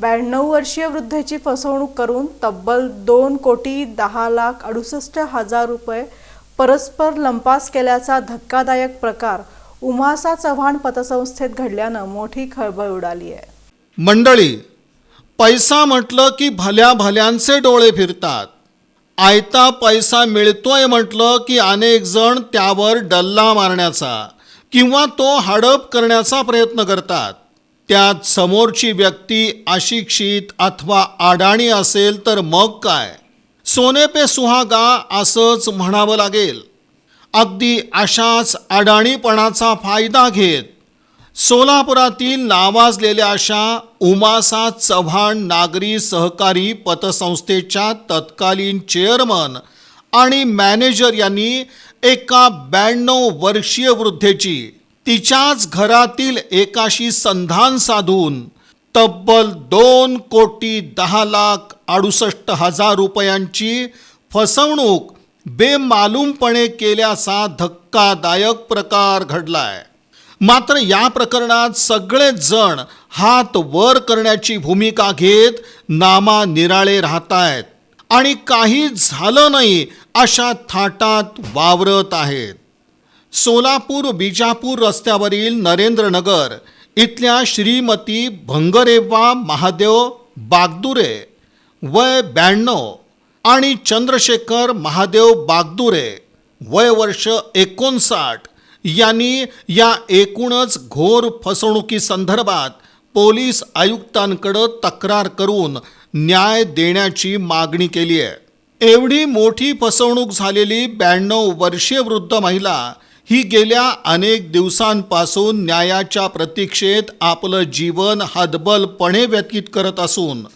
ब्याण्णव वर्षीय वृद्धेची फसवणूक करून तब्बल दोन कोटी दहा लाख अडुसष्ट हजार रुपये परस्पर लंपास केल्याचा धक्कादायक प्रकार उमासा चव्हाण पतसंस्थेत घडल्यानं मोठी खळबळ उडाली आहे. मंडळी पैसा म्हटलं की भल्या भल्यांचे डोळे फिरतात. आयता पैसा मिळतोय म्हटलं की अनेक जण त्यावर डल्ला मारण्याचा किंवा तो हडप करण्याचा प्रयत्न करतात. त्यात समोरची व्यक्ती अशिक्षित अथवा अडाणी असेल तर मग काय? सोने पे सुहागा असंच म्हणावं लागेल. अगदी अशाच अडाणीपणाचा फायदा घेत सोलापुरातील नावाजलेल्या अशा उमासा चव्हाण नागरी सहकारी पतसंस्थेच्या तत्कालीन चेअरमन आणि मॅनेजर यांनी एका ब्याण्णव वर्षीय वृद्धेची तिच्याच घरातील एकाशी संधान साधून तब्बल दोन कोटी दहा लाख अडुसष्ट हजार रुपयांची फसवणूक बेमालूमपणे केल्याचा धक्कादायक प्रकार घडलाय. मात्र या प्रकरणात सगळेच जण हात वर करण्याची भूमिका घेत नामा निराळे राहत आहेत आणि काही झालं नाही अशा थाटात वावरत आहेत. सोलापूर बिजापूर रस्त्यावरील नरेंद्रनगर इथल्या श्रीमती भंगरेव्वा महादेव बागदुरे वय ब्याण्णव आणि चंद्रशेखर महादेव बागदुरे वय वर्ष एकोणसाठ यांनी या एकूणच घोर फसवणुकीसंदर्भात पोलीस आयुक्तांकडं तक्रार करून न्याय देण्याची मागणी केली आहे एवढी मोठी फसवणूक झालेली ब्याण्णव वर्षीय वृद्ध महिला ही गेल्या अनेक दिवसांपासून न्यायाच्या प्रतीक्षेत आपलं जीवन हतबलपणे व्यतीत करत असून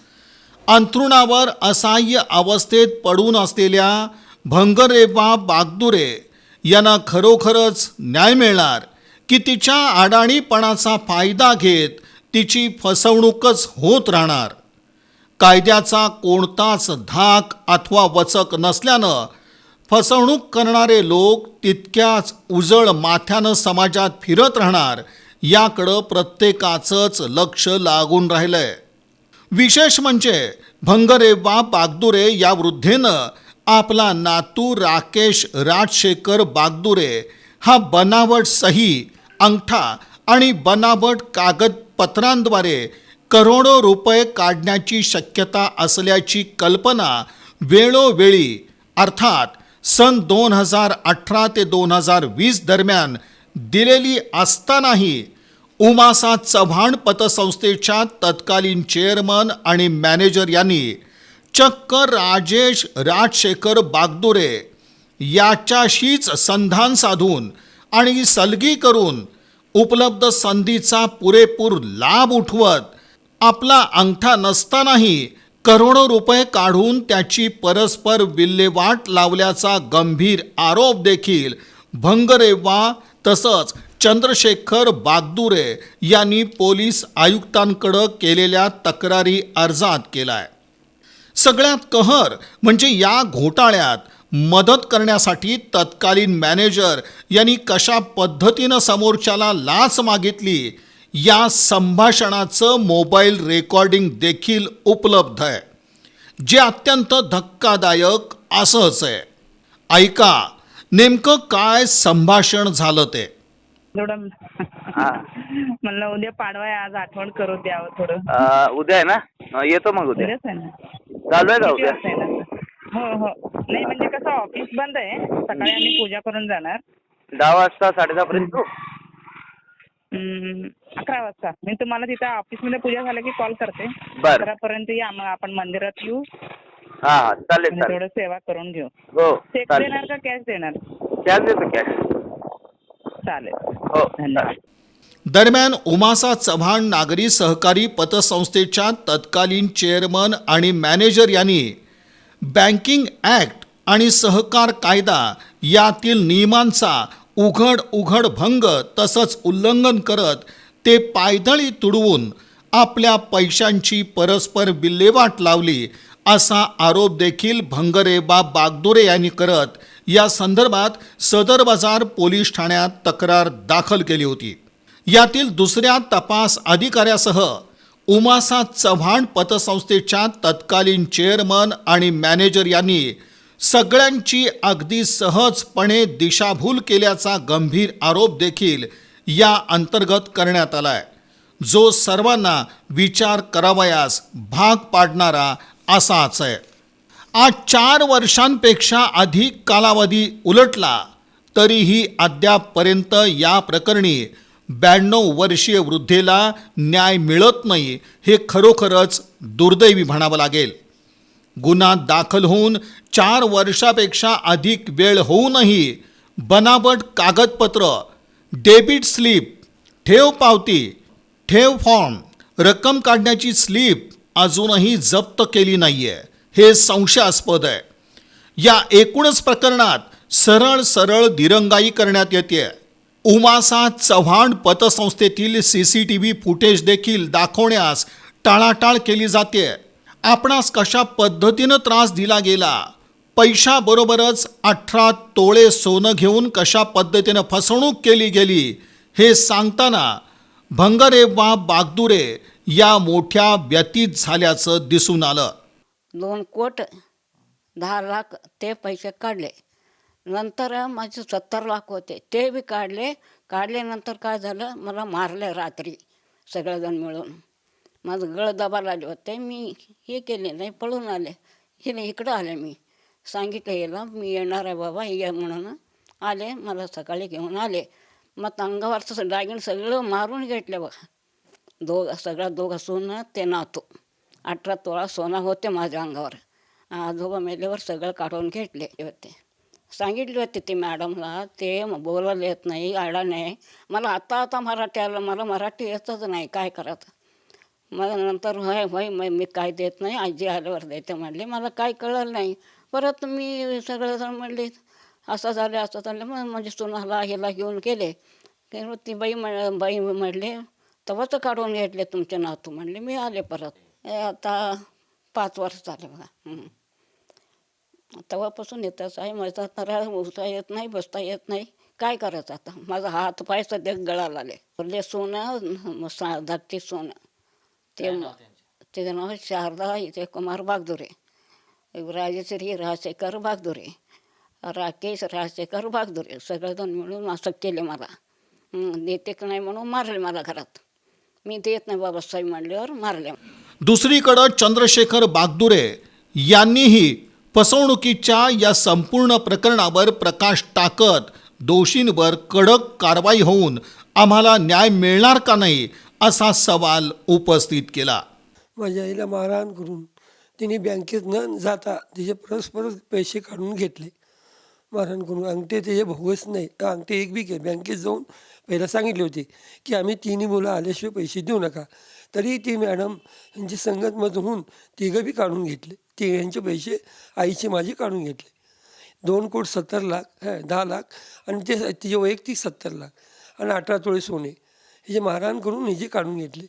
अंथरुणावर असहाय्य अवस्थेत पडून असलेल्या भंगरेबा बागदुरे यांना खरोखरच न्याय मिळणार की तिच्या अडाणीपणाचा फायदा घेत तिची फसवणूकच होत राहणार? कायद्याचा कोणताच धाक अथवा वचक नसल्यानं फसवणूक करणारे लोक तितक्याच उजळ माथ्यानं समाजात फिरत राहणार याकडं प्रत्येकाचंच लक्ष लागून राहिलंय. विशेष म्हणजे भंगरेबा बागदुरे या वृद्धेनं आपला नातू राकेश राजशेखर बागदुरे हा बनावट सही अंगठा आणि बनावट कागदपत्रांद्वारे करोडो रुपये काढण्याची शक्यता असल्याची कल्पना वेळोवेळी अर्थात सन दोन हजार अठरा ते दोन हजार वीस दरम्यान दिलेली असतानाही उमासा चव्हाण पतसंस्थेच्या तत्कालीन चेअरमन आणि मॅनेजर यांनी चक्क राजेश राजशेखर बागदुरे याच्याशीच संधान साधून आणि सलगी करून उपलब्ध संधीचा पुरेपूर लाभ उठवत आपला अंगठा नसतानाही करोडो रुपये काढून त्याची परस्पर विल्हेवाट लावल्याचा गंभीर आरोप देखील. भंगरेव्वा तसंच चंद्रशेखर बागदुरे यांनी पोलीस आयुक्तांकडं केलेल्या तक्रारी अर्जात केलाय. सगळ्यात कहर म्हणजे या घोटाळ्यात मदत करण्यासाठी तत्कालीन मॅनेजर यांनी कशा पद्धतीनं समोरच्याला लाच मागितली या संभाषणाचं मोबाईल रेकॉर्डिंग देखील उपलब्ध आहे जे अत्यंत धक्कादायक असंच आहे. ऐका नेमकं काय संभाषण झालं ते? थोडं हा. म्हणलं उद्या पाडवा आहे आज आठवण करू द्यावं थोडं. अ, उद्या आहे ना? अ, येतो मग उद्या. उद्याच आहे ना. चालू आहे का किती उद्या? वाजता येणार? हो हो. नाही म्हणजे कसं ऑफिस बंद आहे. सकाळी आम्ही पूजा करून जाणार. दहा वाजता साडेदहा पर्यंत अकरा वाजता मी तुम्हाला तिथं ऑफिसमध्ये पूजा झालं की कॉल करते. बरं. अकरापर्यंत या मग आपण मंदिरात येऊ. हा हा चालेल आणि चालेल. थोडं सेवा करून घेऊ. हो चेक चालेल. देणार का कॅश देणार? कॅश देतो कॅश चालेल. हो धन्यवाद. दरम्यान उमासा चव्हाण नागरी सहकारी पतसंस्थेच्या तत्कालीन चेअरमन आणि मॅनेजर यांनी बँकिंग ॲक्ट आणि सहकार कायदा यातील नियमांचा उघड उघड भंग तसंच उल्लंघन करत ते पायदळी तुडवून आपल्या पैशांची परस्पर विल्हेवाट लावली असा आरोप देखील भंगरेबा बागदुरे यांनी करत या संदर्भात सदर बाजार पोलीस ठाण्यात तक्रार दाखल केली होती. यातील दुसऱ्या तपास अधिकाऱ्यासह उमासा चव्हाण पतसंस्थेच्या तत्कालीन चेअरमन आणि मॅनेजर यांनी सगळ्यांची अगदी सहजपणे दिशाभूल केल्याचा गंभीर आरोप देखील या अंतर्गत करण्यात आला आहे जो सर्वांना विचार करावयास भाग पाडणारा असाच आहे. आज चार वर्षांपेक्षा अधिक कालावधी उलटला तरीही अद्यापपर्यंत या प्रकरणी ब्याण्णव वर्षीय वृद्धेला न्याय मिळत नाही हे खरोखरच दुर्दैवी म्हणावं लागेल. गुन्हा दाखल होऊन चार वर्षापेक्षा अधिक वेळ होऊनही बनावट कागदपत्र डेबिट स्लिप ठेव पावती ठेव फॉर्म रक्कम काढण्याची स्लिप अजूनही जप्त केली नाही आहे हे संशयास्पद आहे. या एकूणच प्रकरणात सरळ सरळ दिरंगाई करण्यात येते. उमासा Chavan पतसंस्थेतील C C T V footage देखील दाखवण्यास टाळाटाळ केली जाते. आपणास कशा पद्धतीनं त्रास दिला गेला? पैशाबरोबरच अठरा तोळे सोनं घेऊन कशा पद्धतीनं फसवणूक केली गेली? हे सांगताना भंगरे वा बागदुरे या मोठ्या व्यतीत झाल्याचं दिसून आलं. दोन कोट दहा लाख ते पैसे काढले. नंतर माझे सत्तर लाख होते. ते बी काढले. काढल्यानंतर काय झालं? मला मारले रात्री सगळेजण मिळून. माझं गळ दबायला आले होते. मी हे केले नाही पळून आले. हे नाही इकडं आले मी. सांगितलं याला मी येणार आहे बाबा ये म्हणून. आले मला सकाळी घेऊन आले. मग अंगावरचं डागिन सगळं मारून घेतले बघा. दोघ सगळा दोघं सोनं ते नातो. अठरा तोळा सोना होते माझ्या अंगावर. आजोबा मेल्यावर सगळं काढून घेतले होते. सांगितले होते ते मॅडमला ते बोलायला येत नाही आडा नाही. मला आता आता मराठी आलं मला मराठी येतच नाही. काय करायचं मग नंतर होय होय मग मी काय देत नाही आजी आल्यावर देते म्हणले. मला काय कळलं नाही. परत मी सगळेजण म्हणले असं झालं असं झालं. मग म्हणजे सुनाला ह्याला घेऊन गेले. ती बाई म्हण बाई म्हणले तवाच काढून घेतले तुमचे नातू. म्हणले मी आले परत. हे आता पाच वर्ष झाले बघा. तेव्हापासून येतच आहे माझा तरा उठता येत नाही बसता येत नाही. काय करायचं आता? माझा हात पाय सध्या गळाला आले पहिले सोनं धाकटी सोनं. ते ते नाव शारदा कुमार बागदुरे राजेश्री राजशेखर बागदुरे राकेश राजशेखर बागदुरे सगळेजण मिळून असं केले मला देते का नाही म्हणून मारले मला घरात मी देत नाही बाबासाहेब म्हणल्यावर मारले दुसरीकडं चंद्रशेखर बागदुरे यांनीही फसवणुकीच्या या संपूर्ण प्रकरणावर प्रकाश टाकत दोषींवर कडक कारवाई होऊन आम्हाला न्याय मिळणार का नाही असा सवाल उपस्थित केला. माझ्या आईला मारहाण करून तिने बँकेत न जाता तिचे परस्पर पैसे काढून घेतले. मारहाण करून अंगठे त्याचे भोगस नाही. अंगठे एक बी के बँकेत जाऊन पहिला सांगितले होते की आम्ही तिन्ही मुलं आल्याशिवाय पैसे देऊ नका. तरी ती मॅडम यांची संगतमत होऊन तिघं बी काढून घेतले. ते यांचे पैसे आईचे माझे काढून घेतले. दोन कोट सत्तर लाख दहा लाख आणि ते तिचे वैयक्तिक सत्तर लाख आणि अठरा तोळे सोने. हिचे मारहाण करून हिचे काढून घेतले.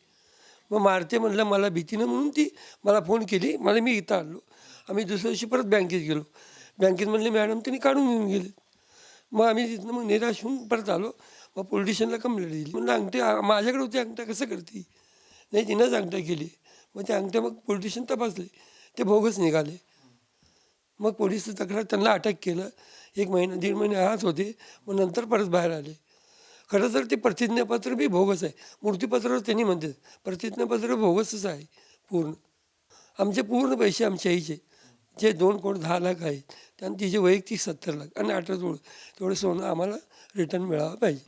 मग मारते म्हणलं मला भीतीनं म्हणून ती मला फोन केली. मला मी इथं आणलो आम्ही दुसऱ्या दिवशी परत बँकेत गेलो. बँकेत म्हणले मॅडम त्यांनी काढून घेऊन गेले. मग आम्ही तिथनं मग निराश होऊन परत आलो. मग पोलीस स्टेशनला कंप्लेंट दिली. म्हणलं अंगठे माझ्याकडे होती अंगठ्या कसं करते? नाही तिनंच अंगठ्या केली. मग ते अंगठ्या मग पोलीस स्टेशन तपासले. ते भोगच निघाले. मग पोलीस तक्रार त्यांना अटक केलं. एक महिना दीड महिने आहात होते. मग नंतर परत बाहेर आले. खरं तर ते प्रतिज्ञापत्र बी भोगस आहे. मूर्तीपत्रावर त्यांनी म्हणतात प्रतिज्ञापत्र भोगसच आहे पूर्ण. आमचे पूर्ण पैसे आमच्या आईचे. जे दोन कोट दहा लाख आहेत त्यानं तिचे वैयक्तिक सत्तर लाख आणि अठरा तोळ तेवढं सोनं आम्हाला रिटर्न मिळावं पाहिजे.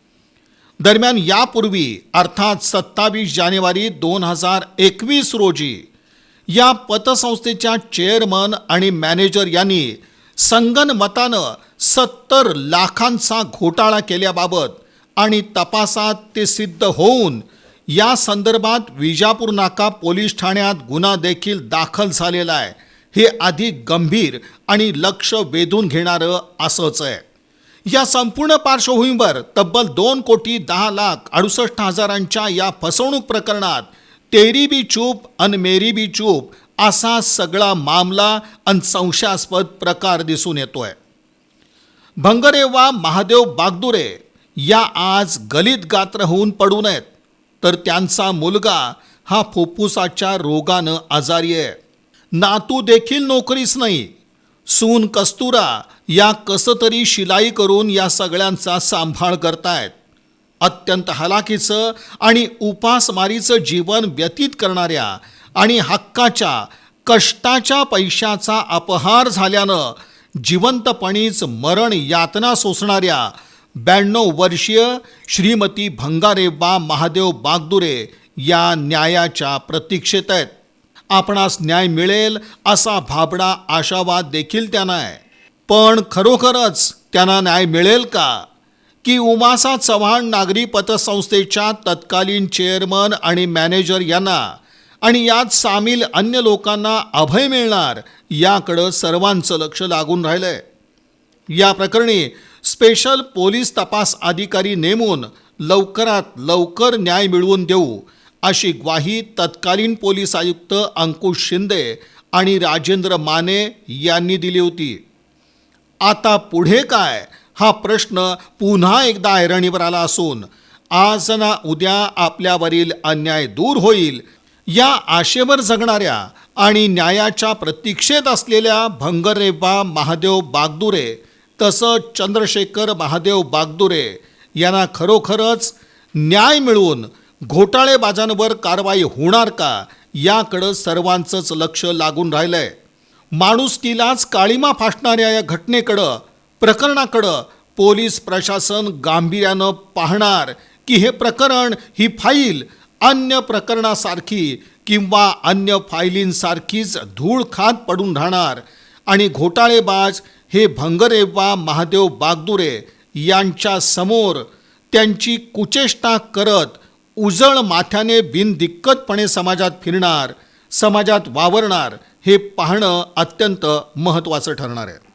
दरम्यान यापूर्वी अर्थात सत्तावीस जानेवारी दोन हजार एकवीस रोजी या पतसंस्थेच्या चेअरमन आणि मॅनेजर यांनी संगनमतानं सत्तर लाखांचा घोटाळा केल्याबाबत आणि तपासात ते सिद्ध होऊन या संदर्भात विजापूर नाका पोलीस ठाण्यात गुन्हा देखील दाखल झालेला आहे. हे अधिक गंभीर आणि लक्ष वेधून घेणारं असंच आहे. या संपूर्ण पार्श्वभूमीवर तब्बल दोन कोटी दहा लाख अडुसष्ट हजारांच्या या फसवणूक प्रकरणात तेरी बी चूप अन मेरी बी चूप असा सगळा मामला अन संशयास्पद प्रकार दिसून येतोय. भंगरेवा महादेव बागदुरे या आज गलित गात्र होऊन पडू नयेत तर त्यांचा मुलगा हा फुफ्फुसाच्या रोगानं आजारी आहे. नातू देखील नोकरीच नाही. सून कस्तुरा या कसं तरी शिलाई करून या सगळ्यांचा सांभाळ करतायत. अत्यंत हलाखीचं आणि उपासमारीचं जीवन व्यतीत करणाऱ्या आणि हक्काच्या कष्टाच्या पैशाचा अपहार झाल्यानं जिवंतपणीच मरण यातना सोसणाऱ्या ब्याण्णव वर्षीय श्रीमती भंगारेबा महादेव बागदुरे या न्यायाच्या प्रतीक्षेत आहेत. आपणास न्याय मिळेल असा भाबडा आशावाद देखील त्यांना आहे. पण खरोखरच त्यांना न्याय मिळेल का? की उमासा चव्हाण नागरी पतसंस्थेच्या तत्कालीन चेअरमन आणि मॅनेजर यांना आणि यात सामील अन्य लोकांना अभय मिळणार याकडं सर्वांचं लक्ष लागून राहिलंय. या प्रकरणी स्पेशल पोलीस तपास अधिकारी नेमून लवकरात लवकर न्याय मिळवून देऊ अशी ग्वाही तत्कालीन पोलीस आयुक्त अंकुश शिंदे आणि राजेंद्र माने यांनी दिली होती. आता पुढे काय? हा प्रश्न पुन्हा एकदा ऐरणीवर आला असून आज ना उद्या आपल्यावरील अन्याय दूर होईल या आशेवर जगणाऱ्या आणि न्यायाच्या प्रतीक्षेत असलेल्या भंगरेबा महादेव बागदुरे तसं चंद्रशेखर महादेव बागदुरे यांना खरोखरच न्याय मिळवून घोटाळेबाजांवर कारवाई होणार का याकडं सर्वांचंच लक्ष लागून राहिलंय. माणुसकीलाच काळीमा फासणाऱ्या या घटनेकडं प्रकरणाकडं पोलीस प्रशासन गांभीर्यानं पाहणार की हे प्रकरण ही फाईल अन्य प्रकरणासारखी किंवा अन्य फायलींसारखीच धूळ खात पडून राहणार आणि घोटाळेबाज हे भंगरेवा महादेव बागदुरे यांच्या समोर त्यांची कुचेष्टा करत उजळ माथ्याने बिनदिक्कतपणे समाजात फिरणार समाजात वावरणार हे पाहणं अत्यंत महत्त्वाचं ठरणार आहे.